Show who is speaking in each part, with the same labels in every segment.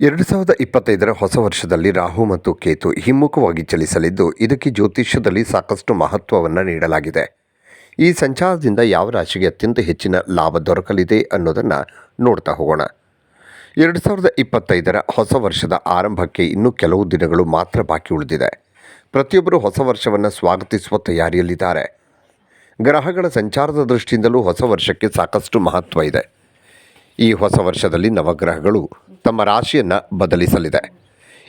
Speaker 1: ಎರಡು ಸಾವಿರದ ಇಪ್ಪತ್ತೈದರ ಹೊಸ ವರ್ಷದಲ್ಲಿ ರಾಹು ಮತ್ತು ಕೇತು ಹಿಮ್ಮುಖವಾಗಿ ಚಲಿಸಲಿದ್ದು, ಇದಕ್ಕೆ ಜ್ಯೋತಿಷ್ಯದಲ್ಲಿ ಸಾಕಷ್ಟು ಮಹತ್ವವನ್ನು ನೀಡಲಾಗಿದೆ. ಈ ಸಂಚಾರದಿಂದ ಯಾವ ರಾಶಿಗೆ ಅತ್ಯಂತ ಹೆಚ್ಚಿನ ಲಾಭ ದೊರಕಲಿದೆ ಅನ್ನೋದನ್ನು ನೋಡ್ತಾ ಹೋಗೋಣ. ಎರಡು ಸಾವಿರದ ಇಪ್ಪತ್ತೈದರ ಹೊಸ ವರ್ಷದ ಆರಂಭಕ್ಕೆ ಇನ್ನೂ ಕೆಲವು ದಿನಗಳು ಮಾತ್ರ ಬಾಕಿ ಉಳಿದಿದೆ. ಪ್ರತಿಯೊಬ್ಬರು ಹೊಸ ವರ್ಷವನ್ನು ಸ್ವಾಗತಿಸುವ ತಯಾರಿಯಲ್ಲಿದ್ದಾರೆ. ಗ್ರಹಗಳ ಸಂಚಾರದ ದೃಷ್ಟಿಯಿಂದಲೂ ಹೊಸ ವರ್ಷಕ್ಕೆ ಸಾಕಷ್ಟು ಮಹತ್ವ ಇದೆ. ಈ ಹೊಸ ವರ್ಷದಲ್ಲಿ ನವಗ್ರಹಗಳು ತಮ್ಮ ರಾಶಿಯನ್ನು ಬದಲಿಸಲಿದೆ.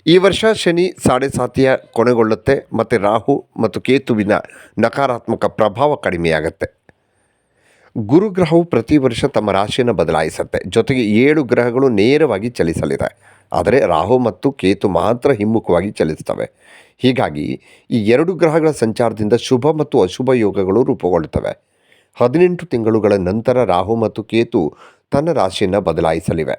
Speaker 1: ಈ ವರ್ಷ ಶನಿ ಸಾಡೆ ಸಾತಿಯ ಕೊನೆಗೊಳ್ಳುತ್ತೆ ಮತ್ತು ರಾಹು ಮತ್ತು ಕೇತುವಿನ ನಕಾರಾತ್ಮಕ ಪ್ರಭಾವ ಕಡಿಮೆಯಾಗುತ್ತೆ. ಗುರುಗ್ರಹವು ಪ್ರತಿ ವರ್ಷ ತಮ್ಮ ರಾಶಿಯನ್ನು ಬದಲಾಯಿಸುತ್ತೆ. ಜೊತೆಗೆ ಏಳು ಗ್ರಹಗಳು ನೇರವಾಗಿ ಚಲಿಸಲಿದೆ. ಆದರೆ ರಾಹು ಮತ್ತು ಕೇತು ಮಾತ್ರ ಹಿಮ್ಮುಖವಾಗಿ ಚಲಿಸ್ತವೆ ಹೀಗಾಗಿ ಈ ಎರಡು ಗ್ರಹಗಳ ಸಂಚಾರದಿಂದ ಶುಭ ಮತ್ತು ಅಶುಭ ಯೋಗಗಳು ರೂಪುಗೊಳ್ಳುತ್ತವೆ. ಹದಿನೆಂಟು ತಿಂಗಳುಗಳ ನಂತರ ರಾಹು ಮತ್ತು ಕೇತು ತನ್ನ ರಾಶಿಯನ್ನು ಬದಲಾಯಿಸಲಿವೆ.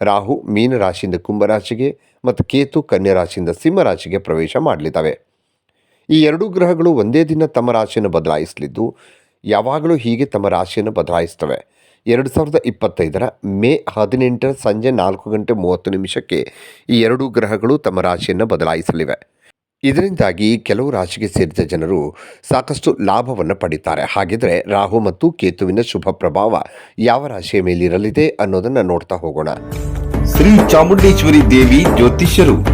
Speaker 1: ರಾಹು ಮೀನ ರಾಶಿಯಿಂದ ಕುಂಭರಾಶಿಗೆ ಮತ್ತು ಕೇತು ಕನ್ಯಾ ರಾಶಿಯಿಂದ ಸಿಂಹ ರಾಶಿಗೆ ಪ್ರವೇಶ ಮಾಡಲಿದ್ದಾವೆ. ಈ ಎರಡೂ ಗ್ರಹಗಳು ಒಂದೇ ದಿನ ತಮ್ಮ ರಾಶಿಯನ್ನು ಬದಲಾಯಿಸಲಿದ್ದು, ಯಾವಾಗಲೂ ಹೀಗೆ ತಮ್ಮ ರಾಶಿಯನ್ನು ಬದಲಾಯಿಸ್ತವೆ. ಎರಡು ಸಾವಿರದ ಇಪ್ಪತ್ತೈದರ ಮೇ ಹದಿನೆಂಟರ ಸಂಜೆ ನಾಲ್ಕು ಗಂಟೆ ಮೂವತ್ತು ನಿಮಿಷಕ್ಕೆ ಈ ಎರಡೂ ಗ್ರಹಗಳು ತಮ್ಮ ರಾಶಿಯನ್ನು ಬದಲಾಯಿಸಲಿವೆ. ಇದರಿಂದಾಗಿ ಕೆಲವು ರಾಶಿಗೆ ಸೇರಿದ ಜನರು ಸಾಕಷ್ಟು ಲಾಭವನ್ನು ಪಡೀತಾರೆ. ಹಾಗಿದ್ರೆ ರಾಹು ಮತ್ತು ಕೇತುವಿನ ಶುಭ ಪ್ರಭಾವ ಯಾವ ರಾಶಿಯ ಮೇಲಿರಲಿದೆ ಅನ್ನೋದನ್ನು ನೋಡ್ತಾ ಹೋಗೋಣ.
Speaker 2: ಶ್ರೀ ಚಾಮುಂಡೇಶ್ವರಿ ದೇವಿ ಜ್ಯೋತಿಷ್ಯರು.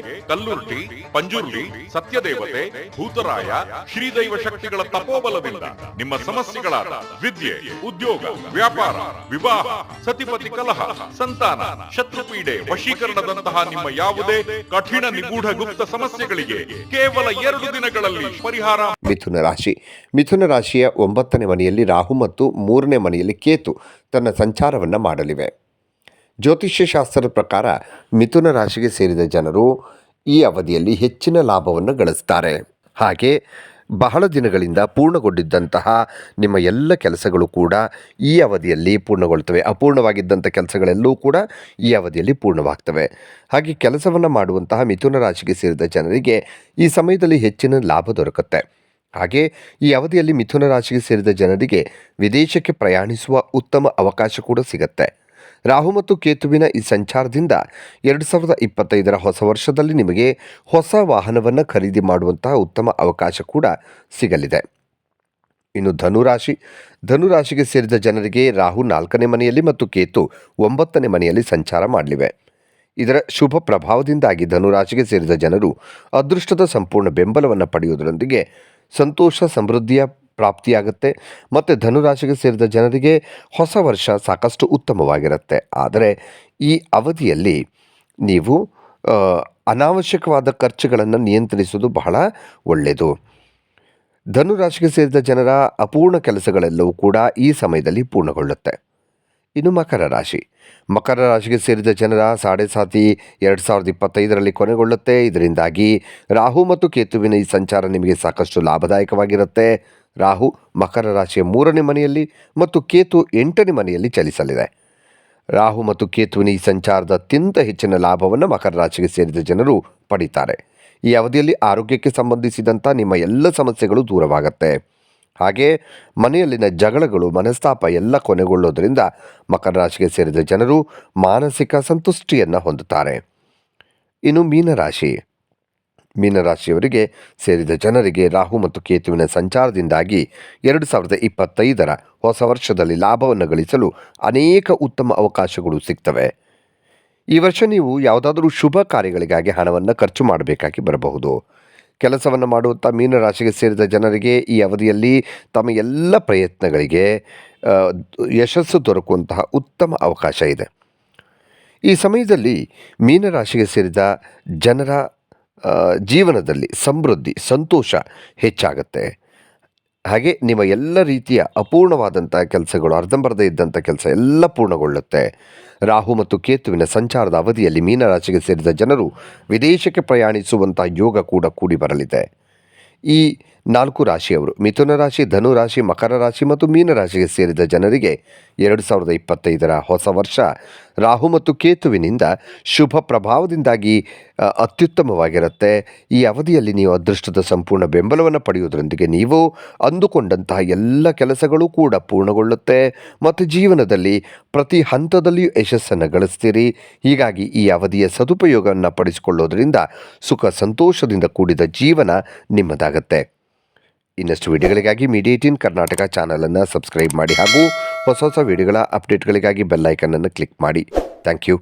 Speaker 3: ಕಲ್ಲುರ್ಟಿ ಪಂಜುರ್ಲಿ ಸತ್ಯದೇವತೆ, ಭೂತರಾಯ, ಶ್ರೀದೈವ ಶಕ್ತಿಗಳ ತಪೋಬಲದಿಂದ ನಿಮ್ಮ ಸಮಸ್ಯೆಗಳಾದ ವಿದ್ಯೆ, ಉದ್ಯೋಗ, ವ್ಯಾಪಾರ, ವಿವಾಹ, ಸತಿಪತಿ ಕಲಹ, ಸಂತಾನ, ಶತ್ರುಪೀಡೆ ವಶೀಕರಣದಂತಹ ನಿಮ್ಮ ಯಾವುದೇ ಕಠಿಣ ನಿಗೂಢ ಗುಪ್ತ ಸಮಸ್ಯೆಗಳಿಗೆ ಕೇವಲ ಎರಡು ದಿನಗಳಲ್ಲಿ ಪರಿಹಾರ.
Speaker 1: ಮಿಥುನ ರಾಶಿ. ಮಿಥುನ ರಾಶಿಯ ಒಂಬತ್ತನೇ ಮನೆಯಲ್ಲಿ ರಾಹು ಮತ್ತು ಮೂರನೇ ಮನೆಯಲ್ಲಿ ಕೇತು ತನ್ನ ಸಂಚಾರವನ್ನು ಮಾಡಲಿವೆ. ಜ್ಯೋತಿಷ್ಯ ಶಾಸ್ತ್ರದ ಪ್ರಕಾರ ಮಿಥುನ ರಾಶಿಗೆ ಸೇರಿದ ಜನರು ಈ ಅವಧಿಯಲ್ಲಿ ಹೆಚ್ಚಿನ ಲಾಭವನ್ನು ಗಳಿಸ್ತಾರೆ. ಹಾಗೆ ಬಹಳ ದಿನಗಳಿಂದ ಪೂರ್ಣಗೊಂಡಿದ್ದಂತಹ ನಿಮ್ಮ ಎಲ್ಲ ಕೆಲಸಗಳು ಕೂಡ ಈ ಅವಧಿಯಲ್ಲಿ ಪೂರ್ಣಗೊಳ್ತವೆ. ಅಪೂರ್ಣವಾಗಿದ್ದಂಥ ಕೆಲಸಗಳೆಲ್ಲವೂ ಕೂಡ ಈ ಅವಧಿಯಲ್ಲಿ ಪೂರ್ಣವಾಗ್ತವೆ. ಹಾಗೆ ಕೆಲಸವನ್ನು ಮಾಡುವಂತಹ ಮಿಥುನ ರಾಶಿಗೆ ಸೇರಿದ ಜನರಿಗೆ ಈ ಸಮಯದಲ್ಲಿ ಹೆಚ್ಚಿನ ಲಾಭ ದೊರಕುತ್ತೆ. ಹಾಗೆ ಈ ಅವಧಿಯಲ್ಲಿ ಮಿಥುನ ರಾಶಿಗೆ ಸೇರಿದ ಜನರಿಗೆ ವಿದೇಶಕ್ಕೆ ಪ್ರಯಾಣಿಸುವ ಉತ್ತಮ ಅವಕಾಶ ಕೂಡ ಸಿಗತ್ತೆ. ರಾಹು ಮತ್ತು ಕೇತುವಿನ ಈ ಸಂಚಾರದಿಂದ ಎರಡು ಸಾವಿರದ ಇಪ್ಪತ್ತೈದರ ಹೊಸ ವರ್ಷದಲ್ಲಿ ನಿಮಗೆ ಹೊಸ ವಾಹನವನ್ನು ಖರೀದಿ ಮಾಡುವಂತಹ ಉತ್ತಮ ಅವಕಾಶ ಕೂಡ ಸಿಗಲಿದೆ. ಇನ್ನು ಧನುರಾಶಿ ಧನುರಾಶಿಗೆ ಸೇರಿದ ಜನರಿಗೆ ರಾಹು ನಾಲ್ಕನೇ ಮನೆಯಲ್ಲಿ ಮತ್ತು ಕೇತು ಒಂಬತ್ತನೇ ಮನೆಯಲ್ಲಿ ಸಂಚಾರ ಮಾಡಲಿವೆ. ಇದರ ಶುಭ ಪ್ರಭಾವದಿಂದಾಗಿ ಧನುರಾಶಿಗೆ ಸೇರಿದ ಜನರು ಅದೃಷ್ಟದ ಸಂಪೂರ್ಣ ಬೆಂಬಲವನ್ನು ಪಡೆಯುವುದರೊಂದಿಗೆ ಸಂತೋಷ, ಸಮೃದ್ಧಿಯ ಪ್ರಾಪ್ತಿಯಾಗುತ್ತೆ. ಮತ್ತು ಧನುರಾಶಿಗೆ ಸೇರಿದ ಜನರಿಗೆ ಹೊಸ ವರ್ಷ ಸಾಕಷ್ಟು ಉತ್ತಮವಾಗಿರುತ್ತೆ. ಆದರೆ ಈ ಅವಧಿಯಲ್ಲಿ ನೀವು ಅನಾವಶ್ಯಕವಾದ ಖರ್ಚುಗಳನ್ನು ನಿಯಂತ್ರಿಸುವುದು ಬಹಳ ಒಳ್ಳೆಯದು. ಧನುರಾಶಿಗೆ ಸೇರಿದ ಜನರ ಅಪೂರ್ಣ ಕೆಲಸಗಳೆಲ್ಲವೂ ಕೂಡ ಈ ಸಮಯದಲ್ಲಿ ಪೂರ್ಣಗೊಳ್ಳುತ್ತೆ. ಇನ್ನು ಮಕರ ರಾಶಿ. ಮಕರ ರಾಶಿಗೆ ಸೇರಿದ ಜನರ ಸಾಡೆ ಸಾತಿ ಎರಡು ಸಾವಿರದ ಇಪ್ಪತ್ತೈದರಲ್ಲಿ ಕೊನೆಗೊಳ್ಳುತ್ತೆ. ಇದರಿಂದಾಗಿ ರಾಹು ಮತ್ತು ಕೇತುವಿನ ಈ ಸಂಚಾರ ನಿಮಗೆ ಸಾಕಷ್ಟು ಲಾಭದಾಯಕವಾಗಿರುತ್ತೆ. ರಾಹು ಮಕರ ರಾಶಿಯ ಮೂರನೇ ಮನೆಯಲ್ಲಿ ಮತ್ತು ಕೇತು ಎಂಟನೇ ಮನೆಯಲ್ಲಿ ಚಲಿಸಲಿದೆ. ರಾಹು ಮತ್ತು ಕೇತುವಿನ ಈ ಸಂಚಾರದ ಅತ್ಯಂತ ಹೆಚ್ಚಿನ ಲಾಭವನ್ನು ಮಕರ ರಾಶಿಗೆ ಸೇರಿದ ಜನರು ಪಡೀತಾರೆ. ಈ ಅವಧಿಯಲ್ಲಿ ಆರೋಗ್ಯಕ್ಕೆ ಸಂಬಂಧಿಸಿದಂಥ ನಿಮ್ಮ ಎಲ್ಲ ಸಮಸ್ಯೆಗಳು ದೂರವಾಗುತ್ತೆ. ಹಾಗೆ ಮನೆಯಲ್ಲಿನ ಜಗಳಗಳು, ಮನಸ್ತಾಪ ಎಲ್ಲ ಕೊನೆಗೊಳ್ಳೋದರಿಂದ ಮಕರ ರಾಶಿಗೆ ಸೇರಿದ ಜನರು ಮಾನಸಿಕ ಸಂತುಷ್ಟಿಯನ್ನು ಹೊಂದುತ್ತಾರೆ. ಇನ್ನು ಮೀನರಾಶಿ. ಮೀನರಾಶಿಯವರಿಗೆ ಸೇರಿದ ಜನರಿಗೆ ರಾಹು ಮತ್ತು ಕೇತುವಿನ ಸಂಚಾರದಿಂದಾಗಿ ಎರಡು ಸಾವಿರದ ಇಪ್ಪತ್ತೈದರ ಹೊಸ ವರ್ಷದಲ್ಲಿ ಲಾಭವನ್ನು ಗಳಿಸಲು ಅನೇಕ ಉತ್ತಮ ಅವಕಾಶಗಳು ಸಿಗ್ತವೆ. ಈ ವರ್ಷ ನೀವು ಯಾವುದಾದರೂ ಶುಭ ಕಾರ್ಯಗಳಿಗಾಗಿ ಹಣವನ್ನು ಖರ್ಚು ಮಾಡಬೇಕಾಗಿ ಬರಬಹುದು. ಕೆಲಸವನ್ನು ಮಾಡುವಂಥ ಮೀನರಾಶಿಗೆ ಸೇರಿದ ಜನರಿಗೆ ಈ ಅವಧಿಯಲ್ಲಿ ತಮ್ಮ ಎಲ್ಲ ಪ್ರಯತ್ನಗಳಿಗೆ ಯಶಸ್ಸು ದೊರಕುವಂತಹ ಉತ್ತಮ ಅವಕಾಶ ಇದೆ. ಈ ಸಮಯದಲ್ಲಿ ಮೀನರಾಶಿಗೆ ಸೇರಿದ ಜನರ ಜೀವನದಲ್ಲಿ ಸಮೃದ್ಧಿ, ಸಂತೋಷ ಹೆಚ್ಚಾಗುತ್ತೆ. ಹಾಗೆ ನಿಮ್ಮ ಎಲ್ಲ ರೀತಿಯ ಅಪೂರ್ಣವಾದಂಥ ಕೆಲಸಗಳು, ಅರ್ಧಂಬರ್ಧ ಇದ್ದಂಥ ಕೆಲಸ ಎಲ್ಲ ಪೂರ್ಣಗೊಳ್ಳುತ್ತೆ. ರಾಹು ಮತ್ತು ಕೇತುವಿನ ಸಂಚಾರದ ಅವಧಿಯಲ್ಲಿ ಮೀನರಾಶಿಗೆ ಸೇರಿದ ಜನರು ವಿದೇಶಕ್ಕೆ ಪ್ರಯಾಣಿಸುವಂಥ ಯೋಗ ಕೂಡ ಕೂಡಿ ಬರಲಿದೆ. ಈ ನಾಲ್ಕು ರಾಶಿಯವರು. ಮಿಥುನ ರಾಶಿ, ಧನು ರಾಶಿ, ಮಕರ ರಾಶಿ ಮತ್ತು ಮೀನರಾಶಿಗೆ ಸೇರಿದ ಜನರಿಗೆ ಎರಡು ಸಾವಿರದ ಇಪ್ಪತ್ತೈದರ ಹೊಸ ವರ್ಷ ರಾಹು ಮತ್ತು ಕೇತುವಿನಿಂದ ಶುಭ ಪ್ರಭಾವದಿಂದಾಗಿ ಅತ್ಯುತ್ತಮವಾಗಿರುತ್ತೆ. ಈ ಅವಧಿಯಲ್ಲಿ ನೀವು ಅದೃಷ್ಟದ ಸಂಪೂರ್ಣ ಬೆಂಬಲವನ್ನು ಪಡೆಯುವುದರೊಂದಿಗೆ ನೀವು ಅಂದುಕೊಂಡಂತಹ ಎಲ್ಲ ಕೆಲಸಗಳು ಕೂಡ ಪೂರ್ಣಗೊಳ್ಳುತ್ತೆ. ಮತ್ತು ಜೀವನದಲ್ಲಿ ಪ್ರತಿ ಹಂತದಲ್ಲಿಯೂ ಯಶಸ್ಸನ್ನು ಗಳಿಸ್ತೀರಿ. ಹೀಗಾಗಿ ಈ ಅವಧಿಯ ಸದುಪಯೋಗವನ್ನು ಪಡಿಸಿಕೊಳ್ಳೋದ್ರಿಂದ ಸುಖ, ಸಂತೋಷದಿಂದ ಕೂಡಿದ ಜೀವನ ನಿಮ್ಮದಾಗತ್ತೆ. ಇನ್ನಷ್ಟು ವಿಡಿಯೋಗಳಿಗಾಗಿ ಮೀಡಿಯೇಟಿನ್ ಕರ್ನಾಟಕ ಚಾನಲನ್ನು ಸಬ್ಸ್ಕ್ರೈಬ್ ಮಾಡಿ ಹಾಗೂ ಹೊಸ ಹೊಸ ವಿಡಿಯೋಗಳ ಅಪ್ಡೇಟ್ಗಳಿಗಾಗಿ ಬೆಲ್ಲೈಕನ್ನನ್ನು ಕ್ಲಿಕ್ ಮಾಡಿ. Thank you.